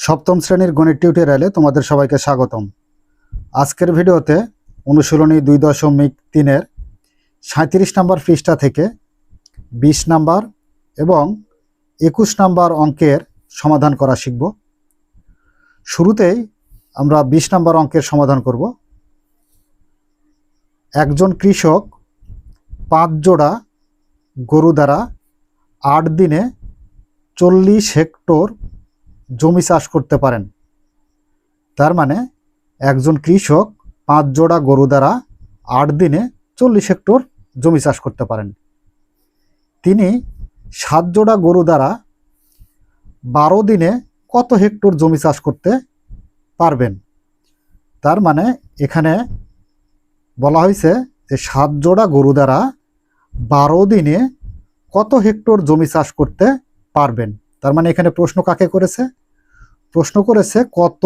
সপ্তম শ্রেণির গণিত টিউটোরিয়ালে তোমাদের সবাইকে স্বাগতম। আজকের ভিডিওতে অনুশীলনী দুই দশমিক তিনের সাঁত্রিশ নম্বর পৃষ্ঠা থেকে বিশ নাম্বার এবং একুশ নাম্বার অঙ্কের সমাধান করা শিখব। শুরুতেই আমরা বিশ নাম্বার অঙ্কের সমাধান করব। একজন কৃষক পাঁচ জোড়া গরু দ্বারা আট দিনে চল্লিশ হেক্টর জমি চাষ করতে পারেন। তার মানে একজন কৃষক পাঁচ জোড়া গরু দ্বারা আট দিনে চল্লিশ হেক্টর জমি চাষ করতে পারেন। তিনি সাত জোড়া গরু দ্বারা বারো দিনে কত হেক্টর জমি চাষ করতে পারবেন? তার মানে এখানে বলা হয়েছে যে সাত জোড়া গরু দ্বারা বারো দিনে কত হেক্টর জমি চাষ করতে পারবেন? তার মানে এখানে প্রশ্ন কাকে করেছে? প্রশ্ন করেছে কত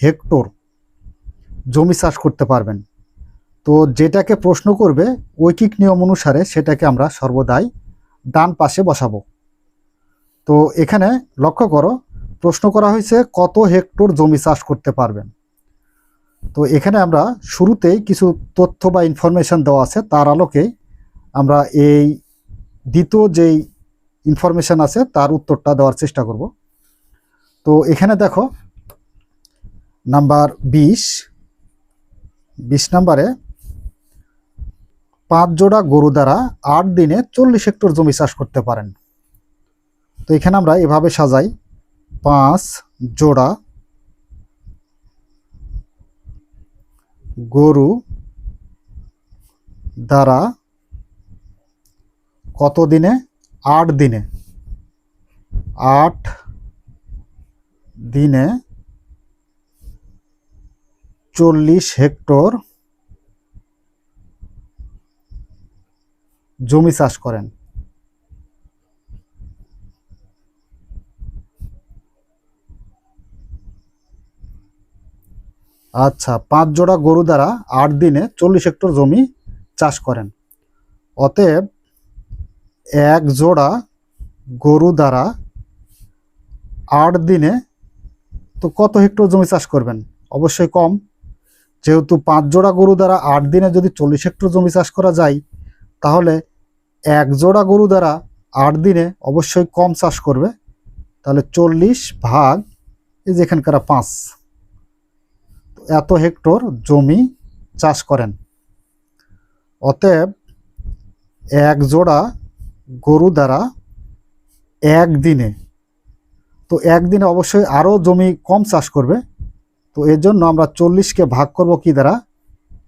হেক্টর জমি চাষ করতে পারবেন। তো যেটাকে প্রশ্ন করবে ঐকিক নিয়ম অনুসারে সেটাকে আমরা সর্বদাই ডান পাশে বসাবো। তো এখানে লক্ষ্য করো, প্রশ্ন করা হয়েছে কত হেক্টর জমি চাষ করতে পারবেন। তো এখানে আমরা শুরুতেই কিছু তথ্য বা ইনফরমেশন দেওয়া আছে, তার আলোকেই আমরা এই দ্বিতীয় যেই ইনফরমেশন আছে তার উত্তরটা দেওয়ার চেষ্টা করব। তো এখানে দেখো, নাম্বার বিশ। বিশ নাম্বারে, পাঁচ জোড়া গরু দ্বারা আট দিনে চল্লিশ হেক্টর জমি চাষ করতে পারেন। তো এখানে আমরা এভাবে সাজাই, পাঁচ জোড়া গরু দ্বারা কত দিনে? আট দিনে। আট দিনে চল্লিশ হেক্টর জমি চাষ করেন। আচ্ছা পাঁচ জোড়া গরু দ্বারা আট দিনে চল্লিশ হেক্টর জমি চাষ করেন। অতএব এক জোড়া গরু দ্বারা আট দিনে তো কত হেক্টর জমি চাষ করবেন? অবশ্যই কম। যেহেতু পাঁচ জোড়া গরু দ্বারা আট দিনে যদি চল্লিশ হেক্টর জমি চাষ করা যায়, তাহলে এক জোড়া গরু দ্বারা আট দিনে অবশ্যই কম চাষ করবে। তাহলে চল্লিশ ভাগ, এই যেখানকার পাঁচ এত হেক্টর জমি চাষ করেন। অতএব এক জোড়া গরু দ্বারা একদিনে তো একদিনে অবশ্যই আরও জমি কম চাষ করবে। তো এর জন্য আমরা চল্লিশকে ভাগ করব কি দ্বারা?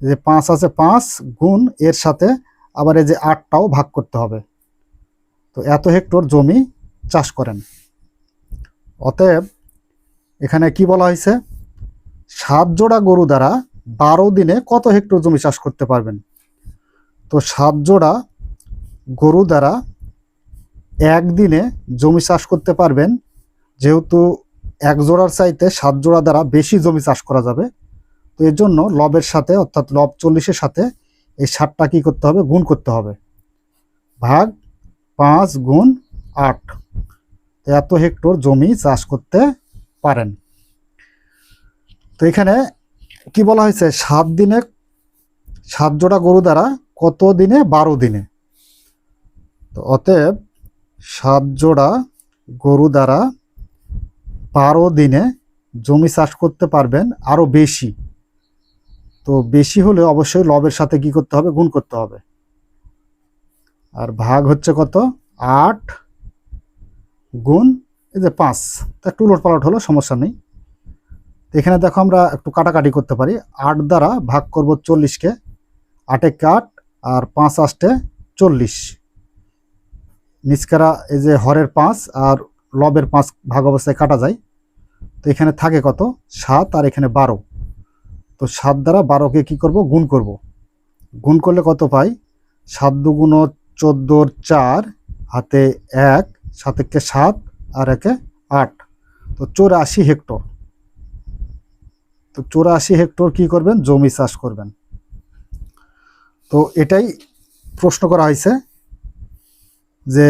যে পাঁচ আছে পাঁচ গুণ এর সাথে আবার এই যে আটটাও ভাগ করতে হবে। তো এত হেক্টর জমি চাষ করেন। অতএব এখানে কি বলা হয়েছে? সাত জোড়া গরু দ্বারা বারো দিনে কত হেক্টর জমি চাষ করতে পারবেন? তো সাত জোড়া গরু দ্বারা একদিনে জমি চাষ করতে পারবেন যেহেতু এক জোড়ার চাইতে সাত জোড়া দ্বারা বেশি জমি চাষ করা যাবে, তো এর জন্য লবের সাথে, অর্থাৎ লব চল্লিশের সাথে এই ষাটটা কী করতে হবে? গুণ করতে হবে। ভাগ পাঁচ গুণ আট। এত হেক্টর জমি চাষ করতে পারেন। তো এখানে কি বলা হয়েছে? সাত দিনে, সাত জোড়া গরু দ্বারা কত দিনে? বারো দিনে। তো অতএব সাত জোড়া গরু দ্বারা বারো দিনে জমি চাষ করতে পারবেন আরও বেশি। তো বেশি হলে অবশ্যই লবের সাথে কি করতে হবে? গুণ করতে হবে। আর ভাগ হচ্ছে কত? আট গুণ, এই যে পাঁচ। তা একটু উলট পালট হলো, সমস্যা নেই। এখানে দেখো আমরা একটু কাটাকাটি করতে পারি। আট দ্বারা ভাগ করব চল্লিশকে। আটে কাট আর পাঁচ আষ্টে চল্লিশ। নিচকারা এই যে হরের পাঁচ আর লবের পাঁচ ভাগ অবস্থায় কাটা যায়। তো এখানে থাকে কত? সাত আর এখানে বারো। তো সাত দ্বারা বারোকে কি করব? গুণ করব। গুণ করলে কত পাই? সাত দুগুণ চোদ্দোর চার, হাতে এক, সাত একে সাত আর একে আট। তো চৌরাশি হেক্টর। তো চৌরাশি হেক্টর কি করবেন? জমি চাষ করবেন। তো এটাই প্রশ্ন করা হয়েছে যে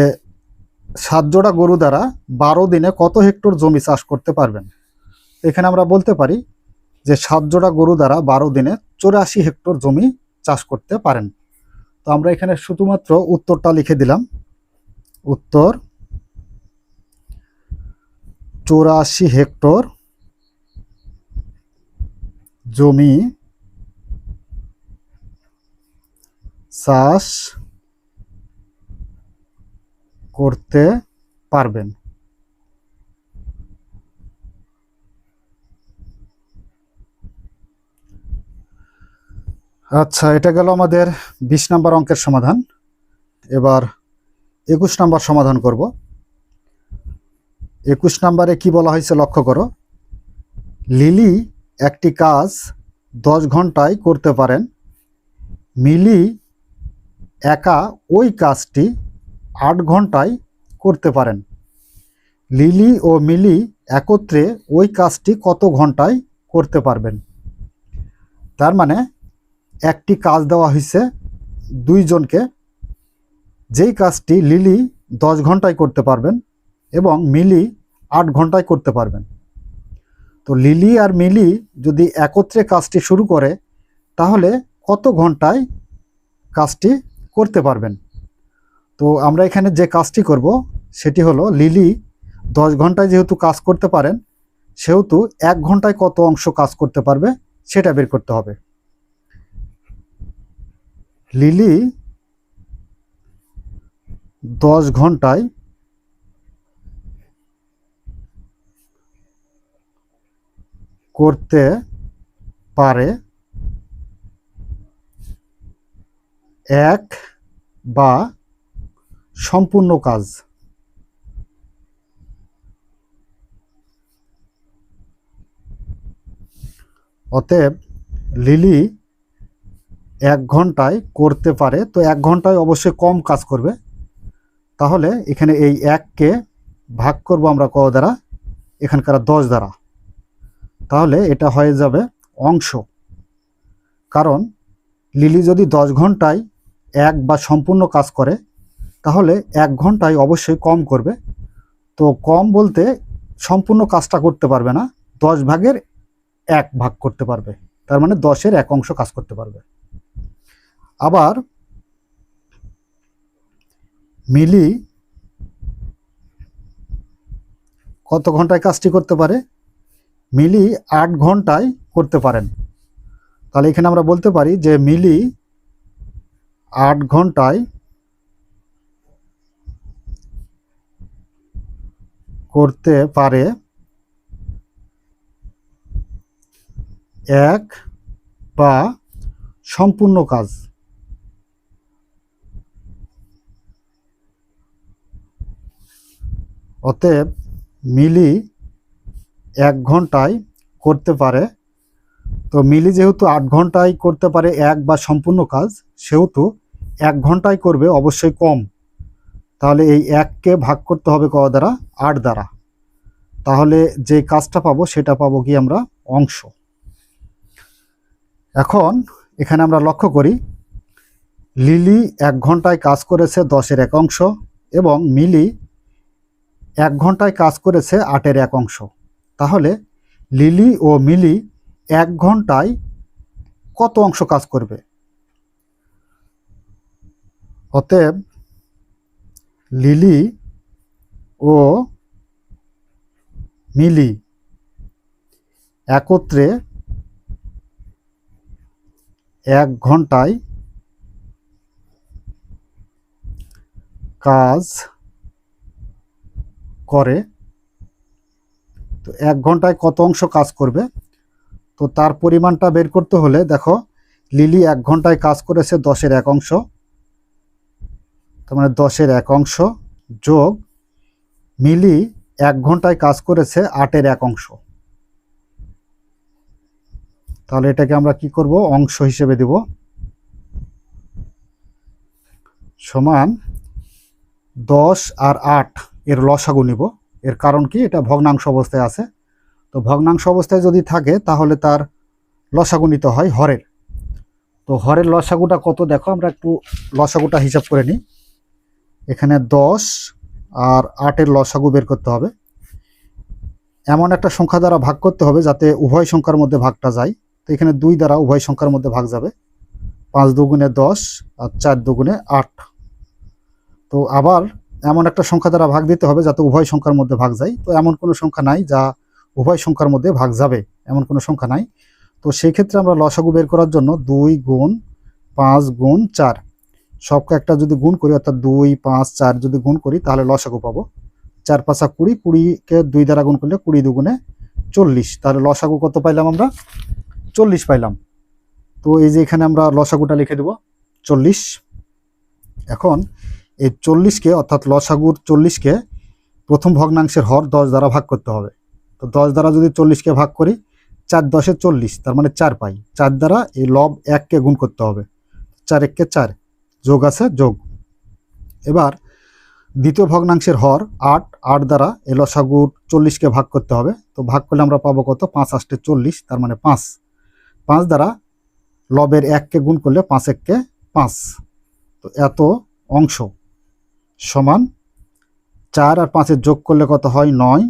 সাত জোড়া গরু দ্বারা বারো দিনে কত হেক্টর জমি চাষ করতে পারবেন? এখানে আমরা বলতে পারি যে সাত জোড়া গরু দ্বারা বারো দিনে চৌরাশি হেক্টর জমি চাষ করতে পারেন। তো আমরা এখানে শুধুমাত্র উত্তরটা লিখে দিলাম। উত্তর, চৌরাশি হেক্টর জমি চাষ করতে পারবেন। আচ্ছা এটা গেল আমাদের বিশ নাম্বার অঙ্কের সমাধান। এবার একুশ নাম্বার সমাধান করব। একুশ নাম্বারে কি বলা হয়েছে লক্ষ্য করো। লিলি একটি কাজ দশ ঘন্টায় করতে পারেন। মিলি একা ওই কাজটি আট ঘন্টায় করতে পারেন। লিলি ও মিলি একত্রে ওই কাজটি কত ঘন্টায় করতে পারবেন? তার মানে একটি কাজ দেওয়া হয়েছে দুইজনকে যেই কাজটি লিলি দশ ঘন্টায় করতে পারবেন এবং মিলি আট ঘন্টায় করতে পারবেন। তো লিলি আর মিলি যদি একত্রে কাজটি শুরু করে, তাহলে কত ঘন্টায় কাজটি করতে পারবেন? তো আমরা এখানে যে কাজটি করব, সেটি হলো লিলি দশ ঘন্টায় যেহেতু কাজ করতে পারেন, সেহেতু এক ঘন্টায় কত অংশ কাজ করতে পারবে সেটা বের করতে হবে। লিলি দশ ঘন্টায় করতে পারে এক বা সম্পূর্ণ কাজ। অতএব লিলি এক ঘন্টায় করতে পারে, তো এক ঘন্টায় অবশ্যই কম কাজ করবে। তাহলে এখানে এই এককে ভাগ করব আমরা ক দ্বারা, এখানকার দশ দ্বারা। তাহলে এটা হয়ে যাবে অংশ। কারণ লিলি যদি দশ ঘন্টায় এক বা সম্পূর্ণ কাজ করে তাহলে এক ঘন্টায় অবশ্যই কম করবে। তো কম বলতে সম্পূর্ণ কাজটা করতে পারবে না, দশ ভাগের এক ভাগ করতে পারবে। তার মানে দশের এক অংশ কাজ করতে পারবে। আবার মিলি কত ঘন্টায় কাজটি করতে পারে? মিলি আট ঘন্টায় করতে পারেন। তাহলে এখানে আমরা বলতে পারি যে মিলি আট ঘন্টায় করতে পারে। এক, বা সম্পূর্ণ কাজ। অতএব মিলি এক ঘন্টায় করতে পারে। তো মিলি যেহেতু আট ঘন্টায় করতে পারে, এক বা সম্পূর্ণ কাজ, সেহেতু এক ঘন্টায় করবে, অবশ্যই কম। তাহলে এই এককে ভাগ করতে হবে ক দ্বারা। আট দ্বারা। তাহলে যে কাজটা পাবো সেটা পাবো কি আমরা অংশ। এখন এখানে আমরা লক্ষ্য করি, লিলি এক ঘন্টায় কাজ করেছে দশের এক অংশ এবং মিলি এক ঘন্টায় কাজ করেছে আটের এক অংশ। তাহলে লিলি ও মিলি এক ঘন্টায় কত অংশ কাজ করবে? অতএব লিলি ও মিলি একত্রে এক ঘন্টায় কাজ করে। তো এক ঘন্টায় কত অংশ কাজ করবে? তো তার পরিমাণটা বের করতে হলে দেখো, লিলি এক ঘন্টায় কাজ করেছে দশের এক অংশ। তার মানে দশের এক অংশ যোগ মিলি এক ঘন্টায় কাজ করেছে আটের এক অংশ। তাহলে এটাকে আমরা কি করব? অংশ হিসেবে দিব। সমান দশ আর আট এর লসাগু নিব। এর কারণ কি? এটা ভগ্নাংশ অবস্থায় আছে। তো ভগ্নাংশ অবস্থায় যদি থাকে, তাহলে তার লসাগু নিতে হয় হরের। তো হরের লসাগুটা কত? দেখো, আমরা একটু লসাগুটা হিসাব করে নিই। এখানে দশ আর আটের লসাগু বের করতে হবে। এমন একটা সংখ্যা দ্বারা ভাগ করতে হবে যাতে উভয় সংখ্যার মধ্যে ভাগটা যায়। তো এখানে দুই দ্বারা উভয় সংখ্যার মধ্যে ভাগ যাবে। পাঁচ দুগুণে দশ আর চার দুগুণে আট। তো আবার এমন একটা সংখ্যা দ্বারা ভাগ দিতে হবে যাতে উভয় সংখ্যার মধ্যে ভাগ যায়। তো এমন কোনো সংখ্যা নাই যা উভয় সংখ্যার মধ্যে ভাগ যাবে। এমন কোনো সংখ্যা নাই। তো সেই ক্ষেত্রে আমরা লসাগু বের করার জন্য দুই গুণ পাঁচ গুণ চার সবকে একটা যদি গুণ করি, অর্থাৎ দুই, পাঁচ, চার যদি গুণ করি, তাহলে লসাগু পাবো। চার পাঁচা কুড়ি, কুড়িকে দুই দ্বারা গুণ করলে কুড়ি দুগুণে চল্লিশ। তাহলে লসাগু কত পাইলাম আমরা? চল্লিশ পাইলাম। তো এই যে এখানে আমরা লসাগুটা লিখে দেব, চল্লিশ। এখন এই চল্লিশকে, অর্থাৎ লসাগুর চল্লিশকে প্রথম ভগ্নাংশের হর দশ দ্বারা ভাগ করতে হবে। তো দশ দ্বারা যদি চল্লিশকে ভাগ করি, চার দশে চল্লিশ, তার মানে চার পাই। চার দ্বারা এই লব এককে গুণ করতে হবে। চার এককে চার। যোগ আছে, যোগ। এবার দ্বিতীয় ভগ্নাংশের হর আট আট দ্বারা এই লসাগুর চল্লিশকে ভাগ করতে হবে। তো ভাগ করলে আমরা পাবো কত? পাঁচ আষ্টে চল্লিশ, তার মানে পাঁচ। পাঁচ দ্বারা লবের এককে গুণ করলে পাঁচ এককে পাঁচ। তো এত অংশ সমান চার আর পাঁচের যোগ করলে কত হয়? নয়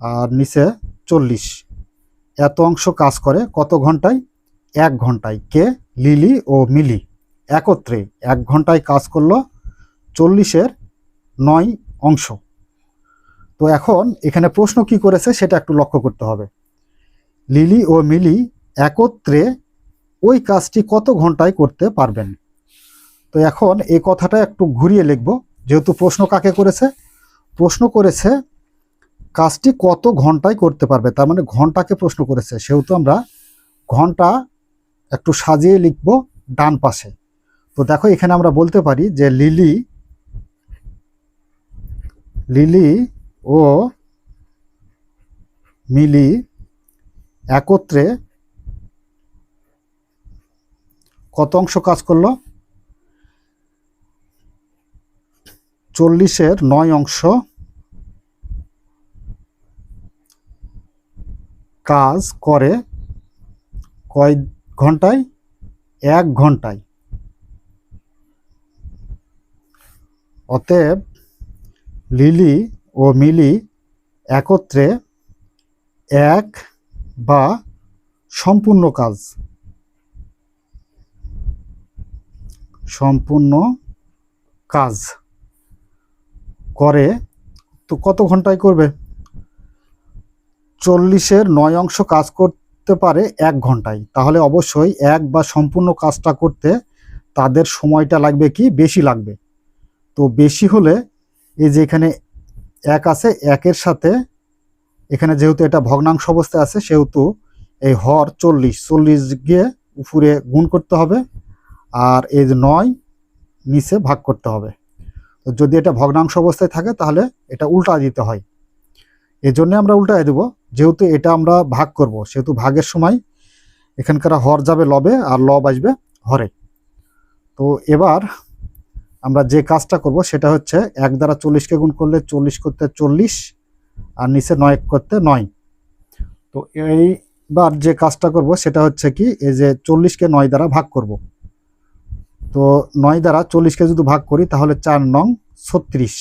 আর নিচে চল্লিশ। এত অংশ কাজ করে কত ঘন্টায়? এক ঘন্টায়। কে? লিলি ও মিলি। একত্রে এক ঘন্টায় কাজ করল চল্লিশের নয় অংশ। তো এখন এখানে প্রশ্ন কি করেছে সেটা একটু লক্ষ্য করতে হবে। লিলি ও মিলি একত্রে ওই কাজটি কত ঘন্টায় করতে পারবেন? তো এখন এই কথাটা একটু ঘুরিয়ে লিখব, যেহেতু প্রশ্ন কাকে করেছে? প্রশ্ন করেছে, কাজটি কত ঘন্টায় করতে পারবে? তার মানে ঘন্টাকে প্রশ্ন করেছে। সেহেতু আমরা ঘণ্টা একটু সাজিয়ে লিখব ডান পাশে। তো দেখো, এখানে আমরা বলতে পারি যে লিলি লিলি ও মিলি একত্রে কত অংশ কাজ করল? চল্লিশের নয় অংশ কাজ করে কয় ঘন্টায়? এক ঘন্টায়। অতএব লিলি ও মিলি একত্রে এক বা সম্পূর্ণ কাজ। সম্পূর্ণ কাজ করে তো কত ঘন্টায় করবে? চল্লিশের নয় অংশ কাজ করতে পারে এক ঘন্টায়। তাহলে অবশ্যই এক বা সম্পূর্ণ কাজটা করতে তাদের সময়টা লাগবে কি? বেশি লাগবে। তো বেশি হলে এই যে এখানে এক আছে, একের সাথে এখানে যেহেতু এটা ভগ্নাংশ অবস্থায় আছে, সেহেতু এই হর চল্লিশ চল্লিশ গিয়ে উপরে গুণ করতে হবে আর এই নয় নিচে ভাগ করতে হবে। তো যদি এটা ভগ্নাংশ অবস্থায় থাকে তাহলে এটা উল্টা দিতে হয়। এই জন্য আমরা উল্টায় দেব। যেহেতু এটা আমরা ভাগ করব, সেহেতু ভাগের সময় এখানকার হর যাবে লবে আর লব আসবে হরে। তো এবার আমরা যে কাজটা করব সেটা হচ্ছে এক দ্বারা চল্লিশকে গুণ করলে চল্লিশ করতে চল্লিশ আর নিচে নয় করতে নয়। তো এইবার যে কাজটা করব সেটা হচ্ছে কি, এই যে চল্লিশকে নয় দ্বারা ভাগ করব। তো নয় দ্বারা চল্লিশকে যদি ভাগ করি তাহলে চার নং ছত্রিশ।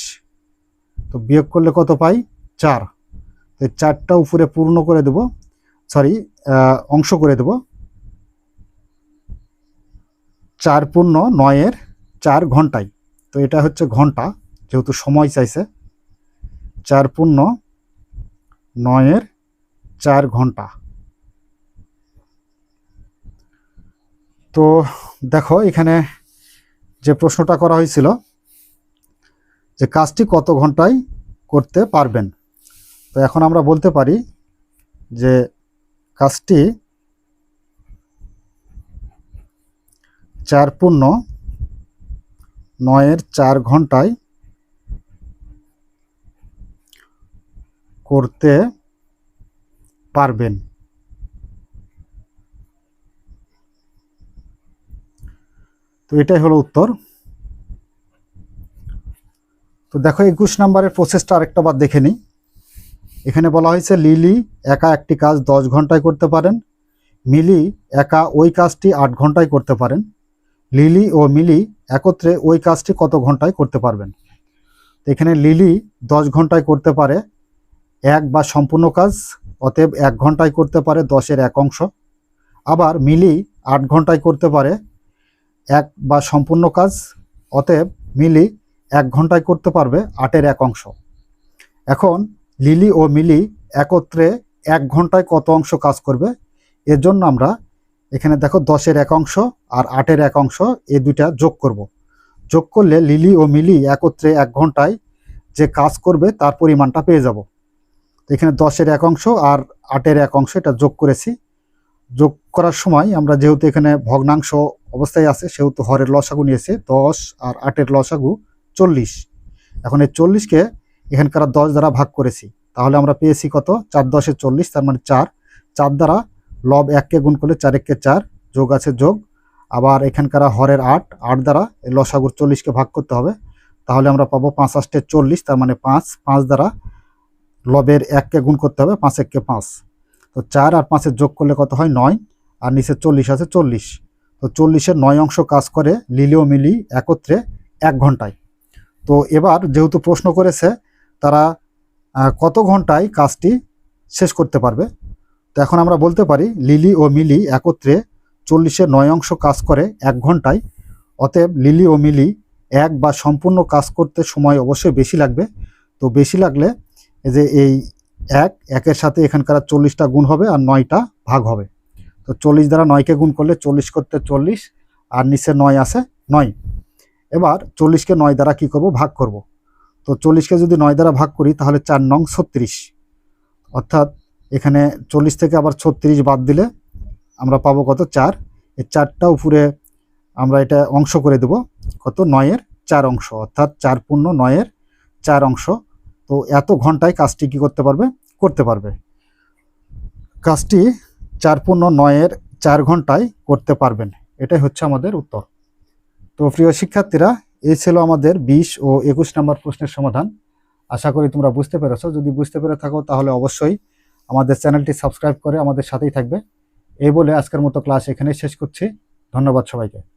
তো বিয়োগ করলে কত পাই? চার। তো চারটা উপরে পূর্ণ করে দেব সরি অংশ করে দেব। চার পূর্ণ নয়ের চার ঘন্টায় তো এটা হচ্ছে ঘণ্টা, যেহেতু সময় চাইছে। চার পূর্ণ নয়ের চার ঘণ্টা। তো দেখো, এখানে যে প্রশ্নটা করা হয়েছিল, যে কাজটি কত ঘন্টায় করতে পারবেন? তো এখন আমরা বলতে পারি যে কাজটি চার পূর্ণ নয়ের চার ঘন্টায় করতে পারবেন। তো এটাই হলো উত্তর। তো দেখো একুশ নম্বরের প্রসেসটা আরেকটা বার দেখে নিই। এখানে বলা হয়েছে, লিলি একা একটি কাজ দশ ঘন্টায় করতে পারেন। মিলি একা ওই কাজটি আট ঘন্টায় করতে পারেন। লিলি ও মিলি একত্রে ওই কাজটি কত ঘন্টায় করতে পারবেন? এখানে লিলি দশ ঘন্টায় করতে পারে, এক বা সম্পূর্ণ কাজ, অতএব এক ঘন্টায় করতে পারে দশের এক অংশ। আবার মিলি আট ঘন্টায় করতে পারে, এক বা সম্পূর্ণ কাজ, অতএব মিলি এক ঘন্টায় করতে পারবে আটের এক অংশ। এখন লিলি ও মিলি একত্রে এক ঘন্টায় কত অংশ কাজ করবে? এর জন্য আমরা এখানে দেখো দশের এক অংশ আর আটের এক অংশ, এই দুইটা যোগ করব। যোগ করলে লিলি ও মিলি একত্রে এক ঘন্টায় যে কাজ করবে তার পরিমাণটা পেয়ে যাব। এখানে দশের এক অংশ আর আটের এক অংশ এটা যোগ করেছি। যোগ করার সময় আমরা যেহেতু এখানে ভগ্নাংশ অবস্থায় আছে, সেহেতু হরের লসাগু নিয়েছে, দশ আর আটের লসাগু চল্লিশ। এখন এই চল্লিশকে এখানকার দশ দ্বারা ভাগ করেছি। তাহলে আমরা পেয়েছি কত? চার দশে চল্লিশ, তার মানে চার। চার দ্বারা লব এককে গুণ করলে চার এককে চার, যোগ আছে যোগ। আবার এখানকার হরের আট আট দ্বারা এই লসাগুর চল্লিশকে ভাগ করতে হবে। তাহলে আমরা পাবো পাঁচ আষ্টে চল্লিশ, তার মানে পাঁচ পাঁচ দ্বারা লবের এককে গুণ করতে হবে, পাঁচ এককে পাঁচ। তো চার আর পাঁচের যোগ করলে কত হয়? নয়। আর নিচে চল্লিশ আছে, চল্লিশ। তো চল্লিশের নয় অংশ কাজ করে লিলিও মিলি একত্রে এক ঘন্টায়। তো এবার যেহেতু প্রশ্ন করেছে, তারা কত ঘন্টায় কাজটি শেষ করতে পারবে? তো এখন আমরা বলতে পারি লিলি ও মিলি একত্রে চল্লিশের নয় অংশ কাজ করে এক ঘন্টায়। অতএব লিলি ও মিলি এক বা সম্পূর্ণ কাজ করতে সময় অবশ্যই বেশি লাগবে। তো বেশি লাগলে যে এই এক, একের সাথে এখানকার চল্লিশটা গুণ হবে আর নয়টা ভাগ হবে। তো চল্লিশ দ্বারা নয়কে গুণ করলে চল্লিশ করতে চল্লিশ আর নিচে নয় আছে নয়। এবার চল্লিশকে নয় দ্বারা কি করব? ভাগ করব। তো চল্লিশকে যদি নয় দ্বারা ভাগ করি তাহলে চার নং ছত্রিশ। অর্থাৎ এখানে চল্লিশ থেকে আবার ছত্রিশ বাদ দিলে আমরা পাবো কত? চার। এই চারটা উপরে আমরা এটা অংশ করে দেব। কত? নয়ের চার অংশ। অর্থাৎ চার পূর্ণ নয়ের চার অংশ। তো এত ঘন্টায় কাজটি কী করতে পারবে? করতে পারবে। কাজটি চার পূর্ণ নয়ের চার ঘন্টায় করতে পারবেন। এটাই হচ্ছে আমাদের উত্তর। তো প্রিয় শিক্ষার্থীরা, এই ছিল আমাদের বিশ ও একুশ নম্বর প্রশ্নের সমাধান। আশা করি তোমরা বুঝতে পেরেছ। যদি বুঝতে পেরে থাকো তাহলে অবশ্যই আমাদের চ্যানেলটি সাবস্ক্রাইব করে আমাদের সাথেই থাকবে। এই বলে আজকের মতো ক্লাস এখানেই শেষ করছি। ধন্যবাদ সবাইকে।